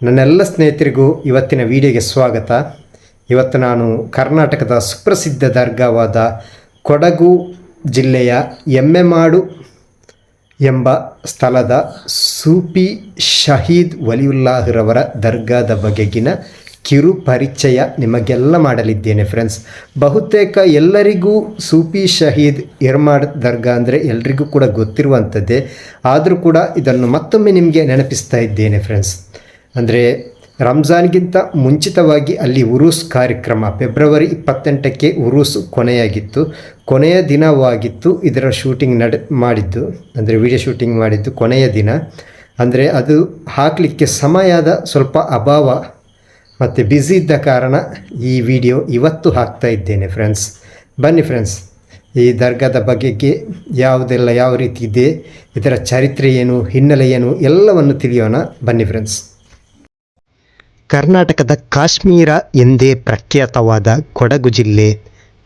ನನ್ನೆಲ್ಲ ಸ್ನೇಹಿತರಿಗೂ ಇವತ್ತಿನ ವಿಡಿಯೋಗೆ ಸ್ವಾಗತ. ಇವತ್ತು ನಾನು ಕರ್ನಾಟಕದ ಸುಪ್ರಸಿದ್ಧ ದರ್ಗಾವಾದ ಕೊಡಗು ಜಿಲ್ಲೆಯ ಎಮ್ಮೆಮಾಡು ಎಂಬ ಸ್ಥಳದ ಸೂಫಿ ಶಹೀದ್ ವಲಿಯುಲ್ಲಾಹ್ರವರ ದರ್ಗಾದ ಬಗೆಗಿನ ಕಿರು ಪರಿಚಯ ನಿಮಗೆಲ್ಲ ಮಾಡಲಿದ್ದೇನೆ ಫ್ರೆಂಡ್ಸ್ ಬಹುತೇಕ ಎಲ್ಲರಿಗೂ ಸೂಫಿ ಶಹೀದ್ ಎರ್ಮಾಡ್ ದರ್ಗಾ ಅಂದರೆ ಎಲ್ರಿಗೂ ಕೂಡ ಗೊತ್ತಿರುವಂಥದ್ದೇ ಆದರೂ ಕೂಡ ಇದನ್ನು ಮತ್ತೊಮ್ಮೆ ನಿಮಗೆ ನೆನಪಿಸ್ತಾ ಇದ್ದೇನೆ ಫ್ರೆಂಡ್ಸ್ ಅಂದರೆ ರಂಜಾನ್ಗಿಂತ ಮುಂಚಿತವಾಗಿ ಅಲ್ಲಿ ಉರೂಸ್ ಕಾರ್ಯಕ್ರಮ ಫೆಬ್ರವರಿ ಇಪ್ಪತ್ತೆಂಟಕ್ಕೆ ಉರೂಸ್ ಕೊನೆಯಾಗಿತ್ತು. ಕೊನೆಯ ದಿನವಾಗಿತ್ತು ಇದರ ಶೂಟಿಂಗ್ ನಡೆ ಮಾಡಿದ್ದು. ಅಂದರೆ ವಿಡಿಯೋ ಶೂಟಿಂಗ್ ಮಾಡಿದ್ದು ಕೊನೆಯ ದಿನ. ಅಂದರೆ ಅದು ಹಾಕಲಿಕ್ಕೆ ಸಮಯದ ಸ್ವಲ್ಪ ಅಭಾವ ಮತ್ತು ಬ್ಯುಸಿ ಇದ್ದ ಕಾರಣ ಈ ವಿಡಿಯೋ ಇವತ್ತು ಹಾಕ್ತಾ ಇದ್ದೇನೆ ಫ್ರೆಂಡ್ಸ್ ಬನ್ನಿ ಫ್ರೆಂಡ್ಸ್ ಈ ದರ್ಗಾದ ಬಗೆಗೆ ಯಾವುದೆಲ್ಲ ಯಾವ ರೀತಿ ಇದೆ, ಇದರ ಚರಿತ್ರೆ ಏನು, ಹಿನ್ನೆಲೆ ಏನು ಎಲ್ಲವನ್ನು ತಿಳಿಯೋಣ. ಬನ್ನಿ ಫ್ರೆಂಡ್ಸ್ ಕರ್ನಾಟಕದ ಕಾಶ್ಮೀರ ಎಂದೇ ಪ್ರಖ್ಯಾತವಾದ ಕೊಡಗು ಜಿಲ್ಲೆ.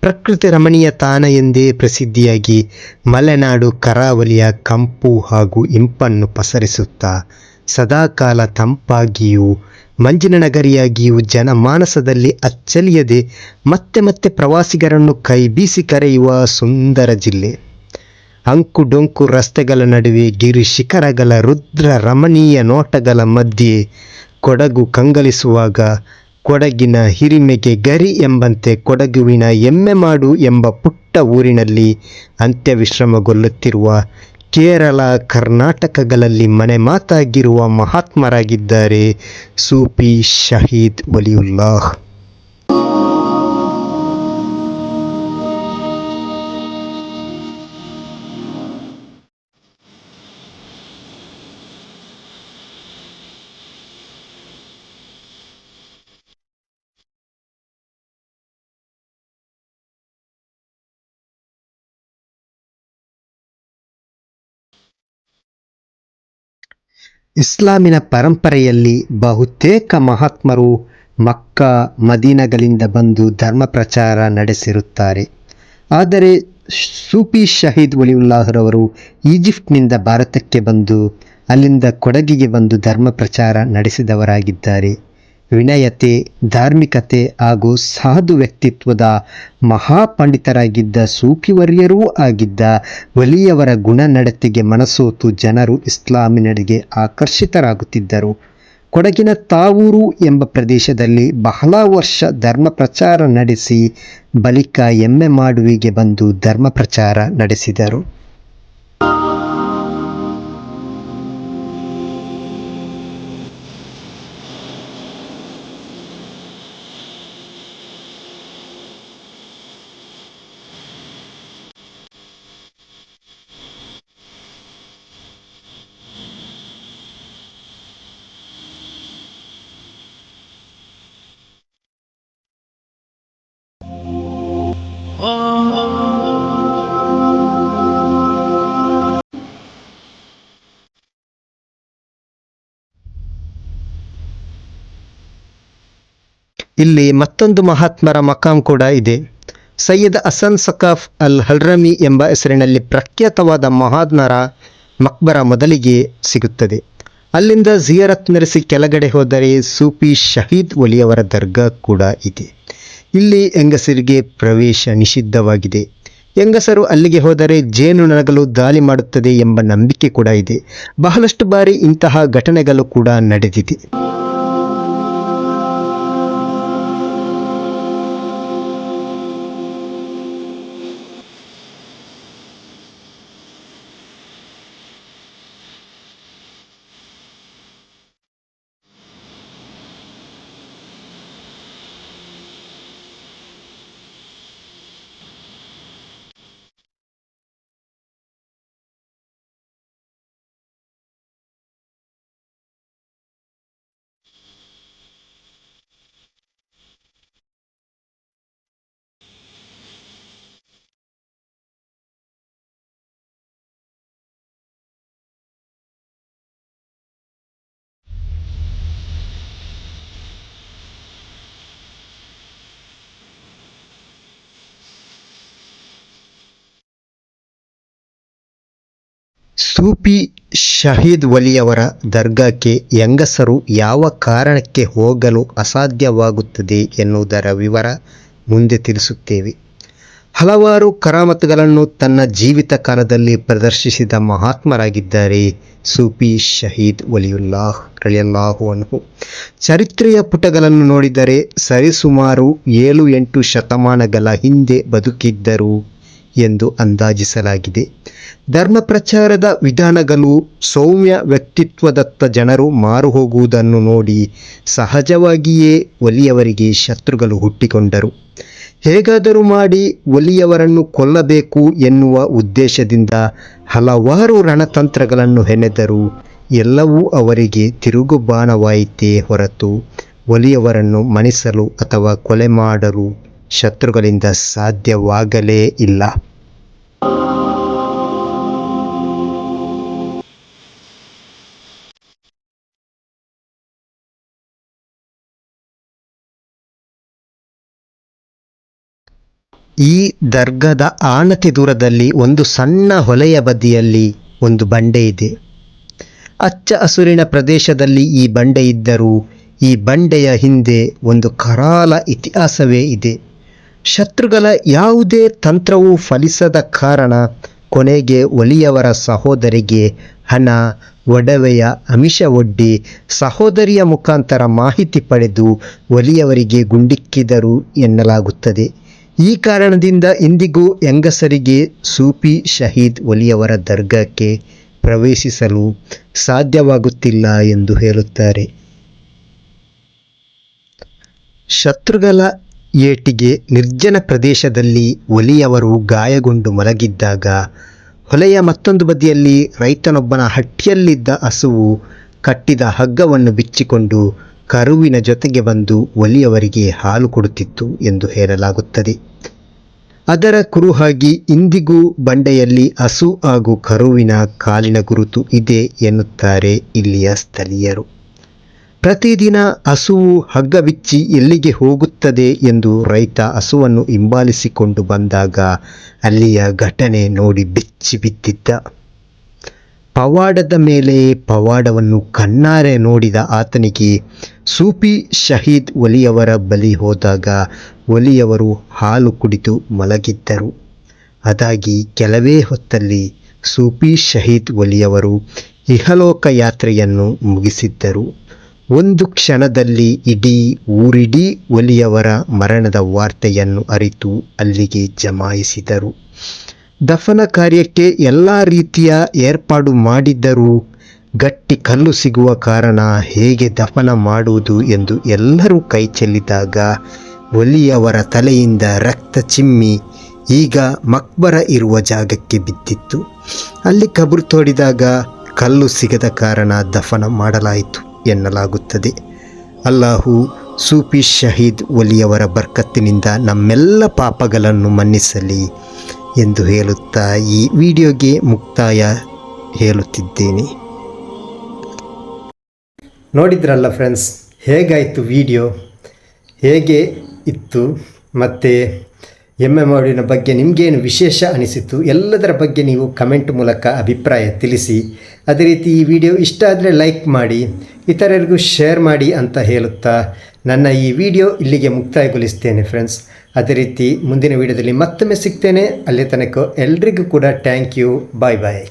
ಪ್ರಕೃತಿ ರಮಣೀಯ ತಾಣ ಎಂದೇ ಪ್ರಸಿದ್ಧಿಯಾಗಿ ಮಲೆನಾಡು ಕರಾವಳಿಯ ಕಂಪು ಹಾಗೂ ಇಂಪನ್ನು ಪಸರಿಸುತ್ತಾ ಸದಾಕಾಲ ತಂಪಾಗಿಯೂ ಮಂಜಿನ ನಗರಿಯಾಗಿಯೂ ಜನಮಾನಸದಲ್ಲಿ ಅಚ್ಚಳಿಯದೆ ಮತ್ತೆ ಮತ್ತೆ ಪ್ರವಾಸಿಗರನ್ನು ಕೈ ಬೀಸಿ ಕರೆಯುವ ಸುಂದರ ಜಿಲ್ಲೆ. ಅಂಕು ಡೊಂಕು ರಸ್ತೆಗಳ ನಡುವೆ ಗಿರಿ ಶಿಖರಗಳ ರುದ್ರ ರಮಣೀಯ ನೋಟಗಳ ಮಧ್ಯೆ ಕೊಡಗು ಕಂಗಲಿಸುವಾಗ ಕೊಡಗಿನ ಹಿರಿಮೆಗೆ ಗರಿ ಎಂಬಂತೆ ಕೊಡಗುವಿನ ಎಮ್ಮೆ ಮಾಡು ಎಂಬ ಪುಟ್ಟ ಊರಿನಲ್ಲಿ ಅಂತ್ಯವಿಶ್ರಮಗೊಳ್ಳುತ್ತಿರುವ ಕೇರಳ ಕರ್ನಾಟಕಗಳಲ್ಲಿ ಮನೆ ಮಾತಾಗಿರುವ ಮಹಾತ್ಮರಾಗಿದ್ದಾರೆ ಸೂಫಿ ಶಹೀದ್ ವಲಿಯುಲ್ಲಾಹ್. ಇಸ್ಲಾಮಿನ ಪರಂಪರೆಯಲ್ಲಿ ಬಹುತೇಕ ಮಹಾತ್ಮರು ಮಕ್ಕ, ಮದೀನಗಳಿಂದ ಬಂದು ಧರ್ಮ ಪ್ರಚಾರ ನಡೆಸಿರುತ್ತಾರೆ. ಆದರೆ ಸೂಫಿ ಶಹೀದ್ ವಲಿಯುಲ್ಲಾಹರವರು ಈಜಿಪ್ಟ್ನಿಂದ ಭಾರತಕ್ಕೆ ಬಂದು ಅಲ್ಲಿಂದ ಕೊಡಗಿಗೆ ಬಂದು ಧರ್ಮ ಪ್ರಚಾರ ನಡೆಸಿದವರಾಗಿದ್ದಾರೆ. ವಿನಯತೆ ಧಾರ್ಮಿಕತೆ ಹಾಗೂ ಸಾಧು ವ್ಯಕ್ತಿತ್ವದ ಮಹಾಪಂಡಿತರಾಗಿದ್ದ ಸೂಫಿವರ್ಯರೂ ಆಗಿದ್ದ ವಲಿಯವರ ಗುಣನಡತೆಗೆ ಮನಸೋತು ಜನರು ಇಸ್ಲಾಮಿನಡೆಗೆ ಆಕರ್ಷಿತರಾಗುತ್ತಿದ್ದರು. ಕೊಡಗಿನ ತಾವೂರು ಎಂಬ ಪ್ರದೇಶದಲ್ಲಿ ಬಹಳ ವರ್ಷ ಧರ್ಮ ಪ್ರಚಾರ ನಡೆಸಿ ಬಳಿಕ ಎಮ್ಮೆ ಮಾಡುವಿಗೆ ಬಂದು ಧರ್ಮ ಪ್ರಚಾರ ನಡೆಸಿದರು. ಇಲ್ಲಿ ಮತ್ತೊಂದು ಮಹಾತ್ಮರ ಮಕಾಂ ಕೂಡ ಇದೆ. ಸೈಯದ್ ಅಸನ್ ಸಕಾಫ್ ಅಲ್ ಹಲ್ರಮಿ ಎಂಬ ಹೆಸರಿನಲ್ಲಿ ಪ್ರಖ್ಯಾತವಾದ ಮಹಾತ್ಮರ ಮಕ್ಬರ ಮೊದಲಿಗೆ ಸಿಗುತ್ತದೆ. ಅಲ್ಲಿಂದ ಜಿಯರತ್ ನಡೆಸಿ ಕೆಳಗಡೆ ಹೋದರೆ ಸೂಫಿ ಶಹೀದ್ ಒಲಿಯವರ ದರ್ಗಾ ಕೂಡ ಇದೆ. ಇಲ್ಲಿ ಹೆಂಗಸರಿಗೆ ಪ್ರವೇಶ ನಿಷಿದ್ಧವಾಗಿದೆ. ಹೆಂಗಸರು ಅಲ್ಲಿಗೆ ಹೋದರೆ ಜೇನು ನನಗಲು ದಾಳಿ ಮಾಡುತ್ತದೆ ಎಂಬ ನಂಬಿಕೆ ಕೂಡ ಇದೆ. ಬಹಳಷ್ಟು ಬಾರಿ ಇಂತಹ ಘಟನೆಗಳು ಕೂಡ ನಡೆದಿದೆ. ಸೂಫಿ ಶಹೀದ್ ವಲಿಯವರ ದರ್ಗಾಕ್ಕೆ ಹೆಂಗಸರು ಯಾವ ಕಾರಣಕ್ಕೆ ಹೋಗಲು ಅಸಾಧ್ಯವಾಗುತ್ತದೆ ಎನ್ನುವುದರ ವಿವರ ಮುಂದೆ ತಿಳಿಸುತ್ತೇವೆ. ಹಲವಾರು ಕರಾಮತ್ತುಗಳನ್ನು ತನ್ನ ಜೀವಿತ ಕಾಲದಲ್ಲಿ ಪ್ರದರ್ಶಿಸಿದ ಮಹಾತ್ಮರಾಗಿದ್ದಾರೆ ಸೂಫಿ ಶಹೀದ್ ವಲಿಯುಲ್ಲಾಹ್ ರಳಿಯಲ್ಲಾಹು ಅನ್ಹು. ಚರಿತ್ರೆಯ ಪುಟಗಳನ್ನು ನೋಡಿದರೆ ಸರಿಸುಮಾರು ಏಳು ಎಂಟು ಶತಮಾನಗಳ ಹಿಂದೆ ಬದುಕಿದ್ದರು. ಎಂದು ಅಂದಾಜಿಸಲಾಗಿದೆ. ಧರ್ಮ ಪ್ರಚಾರದ ವಿಧಾನಗಳು ಸೌಮ್ಯ ವ್ಯಕ್ತಿತ್ವದತ್ತ ಜನರು ಮಾರು ಹೋಗುವುದನ್ನು ನೋಡಿ ಸಹಜವಾಗಿಯೇ ಒಲಿಯವರಿಗೆ ಶತ್ರುಗಳು ಹುಟ್ಟಿಕೊಂಡರು. ಹೇಗಾದರೂ ಮಾಡಿ ಒಲಿಯವರನ್ನು ಕೊಲ್ಲಬೇಕು ಎನ್ನುವ ಉದ್ದೇಶದಿಂದ ಹಲವಾರು ರಣತಂತ್ರಗಳನ್ನು ಹೆಣೆದರು ಎಲ್ಲವೂ ಅವರಿಗೆ ತಿರುಗುಬಾಣವಾಯಿತೇ ಹೊರತು ಒಲಿಯವರನ್ನು ಮಣಿಸಲು ಅಥವಾ ಕೊಲೆ ಮಾಡಲು ಶತ್ರುಗಳಿಂದ ಸಾಧ್ಯವಾಗಲೇ ಇಲ್ಲ. ಈ ದರ್ಗದ ಆಣತಿ ದೂರದಲ್ಲಿ ಒಂದು ಸಣ್ಣ ಹೊಲೆಯ ಬದಿಯಲ್ಲಿ ಒಂದು ಬಂಡೆ ಇದೆ. ಅಚ್ಚ ಹಸುರಿನ ಪ್ರದೇಶದಲ್ಲಿ ಈ ಬಂಡೆ ಇದ್ದರೂ ಈ ಬಂಡೆಯ ಹಿಂದೆ ಒಂದು ಕರಾಲ ಇತಿಹಾಸವೇ ಇದೆ. ಶತ್ರುಗಳ ಯಾವುದೇ ತಂತ್ರವು ಫಲಿಸದ ಕಾರಣ ಕೊನೆಗೆ ಒಲಿಯವರ ಸಹೋದರಿಗೆ ಹಣ, ಒಡವೆಯ ಅಮಿಷ ಒಡ್ಡಿ ಸಹೋದರಿಯ ಮುಖಾಂತರ ಮಾಹಿತಿ ಪಡೆದು ಒಲಿಯವರಿಗೆ ಗುಂಡಿಕ್ಕಿದರು ಎನ್ನಲಾಗುತ್ತದೆ. ಈ ಕಾರಣದಿಂದ ಇಂದಿಗೂ ಹೆಂಗಸರಿಗೆ ಸೂಫಿ ಶಹೀದ್ ಒಲಿಯವರ ದರ್ಗಾಕ್ಕೆ ಪ್ರವೇಶಿಸಲು ಸಾಧ್ಯವಾಗುತ್ತಿಲ್ಲ ಎಂದು ಹೇಳುತ್ತಾರೆ. ಶತ್ರುಗಳ ಏಟಿಗೆ ನಿರ್ಜನ ಪ್ರದೇಶದಲ್ಲಿ ಒಲಿಯವರು ಗಾಯಗೊಂಡು ಮಲಗಿದ್ದಾಗ ಹೊಲೆಯ ಮತ್ತೊಂದು ಬದಿಯಲ್ಲಿ ರೈತನೊಬ್ಬನ ಹಟ್ಟಿಯಲ್ಲಿದ್ದ ಹಸುವು ಕಟ್ಟಿದ ಹಗ್ಗವನ್ನು ಬಿಚ್ಚಿಕೊಂಡು ಕರುವಿನ ಜೊತೆಗೆ ಬಂದು ಒಲಿಯವರಿಗೆ ಹಾಲು ಕೊಡುತ್ತಿತ್ತು ಎಂದು ಹೇಳಲಾಗುತ್ತದೆ. ಅದರ ಕುರುಹಾಗಿ ಇಂದಿಗೂ ಬಂಡೆಯಲ್ಲಿ ಹಸು ಹಾಗೂ ಕರುವಿನ ಕಾಲಿನ ಗುರುತು ಇದೆ ಎನ್ನುತ್ತಾರೆ ಇಲ್ಲಿಯ ಸ್ಥಳೀಯರು. ಪ್ರತಿದಿನ ಹಸುವು ಹಗ್ಗವಿಚ್ಚಿ ಎಲ್ಲಿಗೆ ಹೋಗುತ್ತದೆ ಎಂದು ರೈತ ಹಸುವನ್ನು ಹಿಂಬಾಲಿಸಿಕೊಂಡು ಬಂದಾಗ ಅಲ್ಲಿಯ ಘಟನೆ ನೋಡಿ ಬೆಚ್ಚಿ ಬಿದ್ದಿದ್ದ. ಪವಾಡದ ಮೇಲೆ ಪವಾಡವನ್ನು ಕಣ್ಣಾರೆ ನೋಡಿದ ಆತನಿಗೆ ಸೂಫಿ ಶಹೀದ್ ಒಲಿಯವರ ಬಲಿ ಹೋದಾಗ ಒಲಿಯವರು ಹಾಲು ಕುಡಿದು ಮಲಗಿದ್ದರು. ಅದಾಗಿ ಕೆಲವೇ ಹೊತ್ತಲ್ಲಿ ಸೂಫಿ ಶಹೀದ್ ಒಲಿಯವರು ಇಹಲೋಕ ಯಾತ್ರೆಯನ್ನು ಮುಗಿಸಿದ್ದರು. ಒಂದು ಕ್ಷಣದಲ್ಲಿ ಇಡೀ ಊರಿಡೀ ಒಲಿಯವರ ಮರಣದ ವಾರ್ತೆಯನ್ನು ಅರಿತು ಅಲ್ಲಿಗೆ ಜಮಾಯಿಸಿದರು. ದಫನ ಕಾರ್ಯಕ್ಕೆ ಎಲ್ಲ ರೀತಿಯ ಏರ್ಪಾಡು ಮಾಡಿದ್ದರೂ ಗಟ್ಟಿ ಕಲ್ಲು ಸಿಗುವ ಕಾರಣ ಹೇಗೆ ದಫನ ಮಾಡುವುದು ಎಂದು ಎಲ್ಲರೂ ಕೈ ಚೆಲ್ಲಿದಾಗ ಒಲಿಯವರ ತಲೆಯಿಂದ ರಕ್ತ ಚಿಮ್ಮಿ ಈಗ ಮಕ್ಬರ ಇರುವ ಜಾಗಕ್ಕೆ ಬಿದ್ದಿತ್ತು. ಅಲ್ಲಿ ಕಬರು ತೋಡಿದಾಗ ಕಲ್ಲು ಸಿಗದ ಕಾರಣ ದಫನ ಮಾಡಲಾಯಿತು. ಎನ್ನಲಾಗುತ್ತದೆ. ಅಲ್ಲಾಹು ಸೂಫಿ ಶಹೀದ್ ಒಲಿಯವರ ಬರ್ಕತ್ತಿನಿಂದ ನಮ್ಮೆಲ್ಲ ಪಾಪಗಳನ್ನು ಮನ್ನಿಸಲಿ ಎಂದು ಹೇಳುತ್ತಾ ಈ ವಿಡಿಯೋಗೆ ಮುಕ್ತಾಯ ಹೇಳುತ್ತಿದ್ದೇನೆ. ನೋಡಿದ್ರಲ್ಲ ಫ್ರೆಂಡ್ಸ್ ಹೇಗಾಯಿತು ವಿಡಿಯೋ ಹೇಗೆ ಇತ್ತು? ಮತ್ತು ಎಂ ಎಂ ಆಡಿನ ಬಗ್ಗೆ ನಿಮಗೇನು ವಿಶೇಷ ಅನಿಸಿತು ಎಲ್ಲದರ ಬಗ್ಗೆ ನೀವು ಕಮೆಂಟ್ ಮೂಲಕ ಅಭಿಪ್ರಾಯ ತಿಳಿಸಿ. ಅದೇ ರೀತಿ ಈ ವಿಡಿಯೋ ಇಷ್ಟ ಆದರೆ ಲೈಕ್ ಮಾಡಿ, ಇತರರಿಗೂ ಶೇರ್ ಮಾಡಿ ಅಂತ ಹೇಳುತ್ತಾ ನನ್ನ ಈ ವಿಡಿಯೋ ಇಲ್ಲಿಗೆ ಮುಕ್ತಾಯಗೊಳಿಸ್ತೇನೆ ಫ್ರೆಂಡ್ಸ್. ಅದೇ ರೀತಿ ಮುಂದಿನ ವಿಡಿಯೋದಲ್ಲಿ ಮತ್ತೊಮ್ಮೆ ಸಿಗ್ತೇನೆ. ಅಲ್ಲಿ ತನಕ ಎಲ್ರಿಗೂ ಕೂಡ ಥ್ಯಾಂಕ್ ಯು. Bye bye.